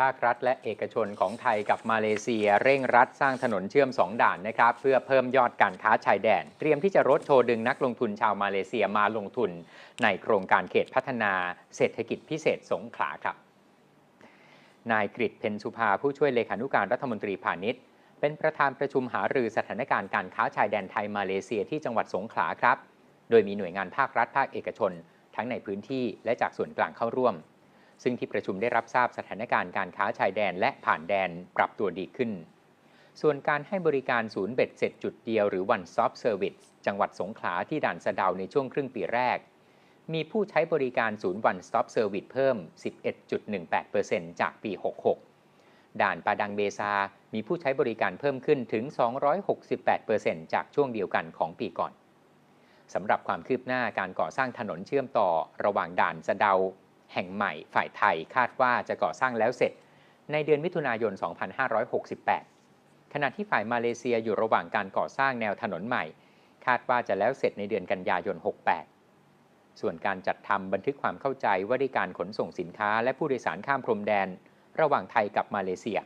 ภาครัฐและเอกชนของไทยกับมาเลเซีย เร่งรัดสร้างถนนเชื่อม 2 ด่านนะครับ เพื่อเพิ่มยอดการค้าชายแดน เตรียมที่จะรดโชว์ดึงนักลงทุนชาวมาเลเซียมาลงทุน ในโครงการเขตพัฒนาเศรษฐกิจพิเศษสงขลาครับ นายกริเพนสุภาผู้ช่วยเลขานุการรัฐมนตรีพาณิชย์ เป็นประธานประชุมหารือสถานการณ์การค้าชายแดนไทยมาเลเซียที่จังหวัดสงขลาครับ โดยมีหน่วยงานภาครัฐภาคเอกชน ทั้งในพื้นที่และจากส่วนกลางเข้าร่วม ซึ่งที่ประชุมได้รับทราบสถานการณ์การค้าชายแดนและผ่านแดนปรับตัวดีขึ้น ส่วนการให้บริการศูนย์เบ็ดเสร็จจุดเดียวหรือ One Stop Service จังหวัดสงขลาที่ด่านสะเดาในช่วงครึ่งปีแรก มีผู้ใช้บริการศูนย์ One Stop Service เพิ่ม 11.18%จากปี 66 ด่านปาดังเบซา มีผู้ใช้บริการเพิ่มขึ้นถึง 268%จากช่วงเดียวกันของปีก่อนสำหรับความคืบหน้าการก่อสร้างถนนเชื่อมต่อระหว่างด่านสะเดา แห่งใหม่ฝ่ายไทยคาดว่าจะก่อสร้างแล้วเสร็จ ในเดือนมิถุนายน 2568 ขณะที่ฝ่ายมาเลเซียอยู่ระหว่างการก่อสร้างแนวถนนใหม่ คาดว่าจะแล้วเสร็จในเดือนกันยายน 68 ส่วนการจัดทำบันทึกความเข้าใจว่าด้วยการขนส่งสินค้าและผู้โดยสารข้ามพรมแดน ระหว่างไทยกับมาเลเซีย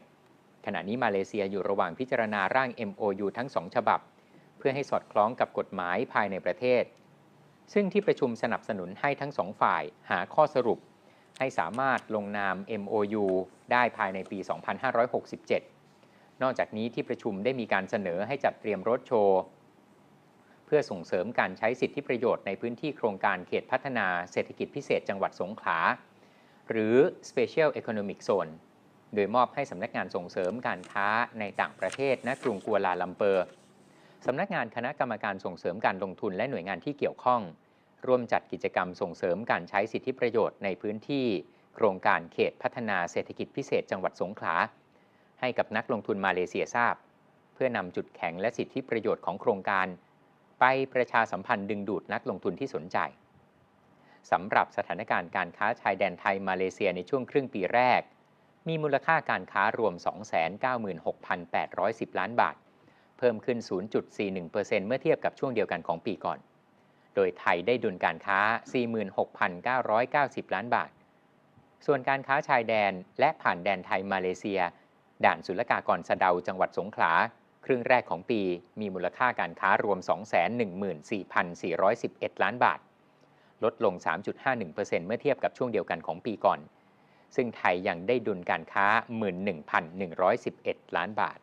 ขณะนี้มาเลเซียอยู่ระหว่างพิจารณาร่าง MOU ทั้งสองฉบับ เพื่อให้สอดคล้องกับกฎหมายภายในประเทศ ซึ่งที่ประชุมสนับสนุนให้ทั้งสองฝ่ายหาข้อสรุป ให้สามารถลงนาม MOU ได้ภายในปี 2567 นอกจากนี้ที่ประชุมได้มีการเสนอให้จัดเตรียมรถโชว์ เพื่อส่งเสริมการใช้สิทธิประโยชน์ในพื้นที่โครงการเขตพัฒนาเศรษฐกิจพิเศษจังหวัดสงขลา หรือ Special Economic Zone โดยมอบให้สำนักงานส่งเสริมการค้าในต่างประเทศณกรุงกัวลาลัมเปอร์สำนักงานคณะกรรมการส่งเสริมการลงทุนและหน่วยงานที่เกี่ยวข้อง ร่วมจัดกิจกรรมส่งเสริมการใช้สิทธิประโยชน์ในพื้นที่ โครงการเขตพัฒนาเศรษฐกิจพิเศษจังหวัดสงขลา ให้กับนักลงทุนมาเลเซียทราบ เพื่อนำจุดแข็งและสิทธิประโยชน์ของโครงการ ไปประชาสัมพันธ์ดึงดูดนักลงทุนที่สนใจสำหรับสถานการณ์การค้าชายแดนไทยมาเลเซียในช่วงครึ่งปีแรก มีมูลค่าการค้ารวม 296,810 ล้านบาท เพิ่มขึ้น 0.41%เมื่อเทียบกับช่วงเดียวกันของปีก่อน โดยไทยได้ดุลการค้า 46,990 ล้านบาท ส่วนการค้าชายแดนและผ่านแดนไทยมาเลเซีย ด่านศุลกากรสะเดาจังหวัดสงขลา ครึ่งแรกของปีมีมูลค่าการค้ารวม 214,411 ล้านบาท ลดลง 3.51%เมื่อเทียบกับช่วงเดียวกันของปีก่อน ซึ่งไทยยังได้ดุลการค้า 11,111 ล้านบาท